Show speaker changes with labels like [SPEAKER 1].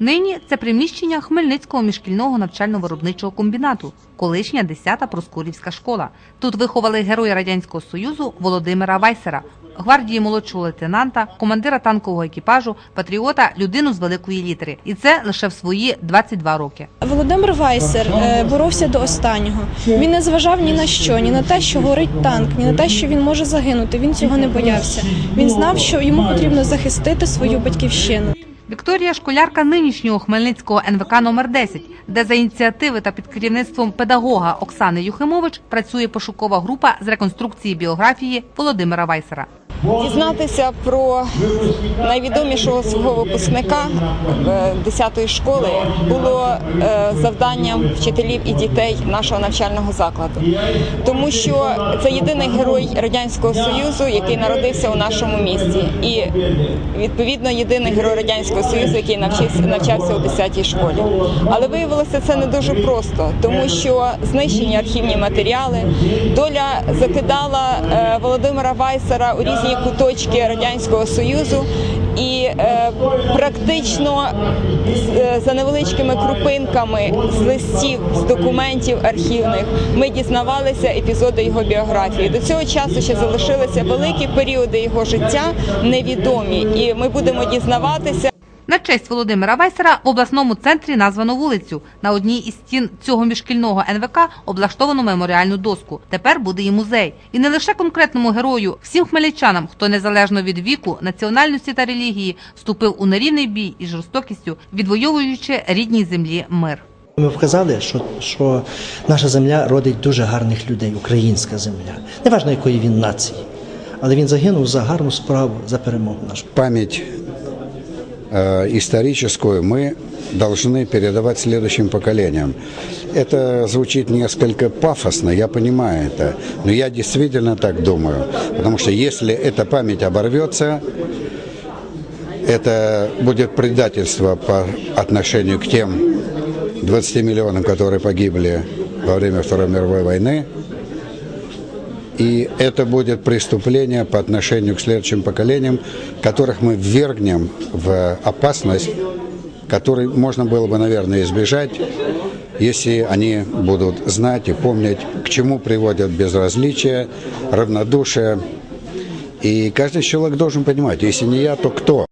[SPEAKER 1] Нині це приміщення Хмельницького міжшкільного навчально-виробничого комбінату, колишня 10-та Проскурівська школа. Тут виховали героя Радянського Союзу Володимира Вайсера, гвардії молодшого лейтенанта, командира танкового екіпажу, патріота, людину з великої літери. І це лише в свої 22 роки.
[SPEAKER 2] Володимир Вайсер е, боровся до останнього. Він не зважав ні на що, ні на те, що горить танк, ні на те, що він може загинути. Він цього не боявся. Він знав, що йому потрібно захистити свою батьківщину.
[SPEAKER 1] Вікторія школярка нинішнього Хмельницького НВК номер 10, де за ініціативи та під керівництвом педагога Оксани Юхимович працює пошукова група з реконструкції біографії Володимира Вайсера.
[SPEAKER 3] Дізнатися про найвідомішого свого випускника е, 10-ї школи було е, завданням вчителів і дітей нашого навчального закладу, тому що це єдиний герой радянського союзу, який народився у нашому місті, і відповідно єдиний герой радянського союзу, який навчився навчався у 10-й школі. Але виявилося це не дуже просто, тому що знищені архівні матеріали, доля закидала е, Володимира Вайсера у різні куточки радянського союзу. І е, практично е, за невеличкими крупинками з листів, з документів архівних ми дізнавалися епізоди його біографії. До цього часу ще залишилися великі періоди його життя невідомі, і ми будемо дізнаватися.
[SPEAKER 1] На честь Володимира Вайсера в обласному центрі названо вулицю. На одній із стін цього міжшкільного НВК облаштовано меморіальну доску. Тепер буде і музей. І не лише конкретному герою, всім хмельничанам, хто незалежно від віку, національності та релігії, вступив у нерівний бій із жорстокістю, відвоюючи рідній землі мир.
[SPEAKER 4] Ми вказали, що, що наша земля родить дуже гарних людей, українська земля. Неважно, якої він нації. Але він загинув за гарну справу, за перемогу нашу.
[SPEAKER 5] память историческую мы должны передавать следующим поколениям. Это звучит несколько пафосно, я понимаю это, но я действительно так думаю, потому что если эта память оборвется, это будет предательство по отношению к тем 20 миллионам, которые погибли во время Второй мировой войны, и это будет преступление по отношению к следующим поколениям, которых мы ввергнем в опасность, которой можно было бы, наверное, избежать, если они будут знать и помнить, к чему приводят безразличие, равнодушие. И каждый человек должен понимать, если не я, то кто?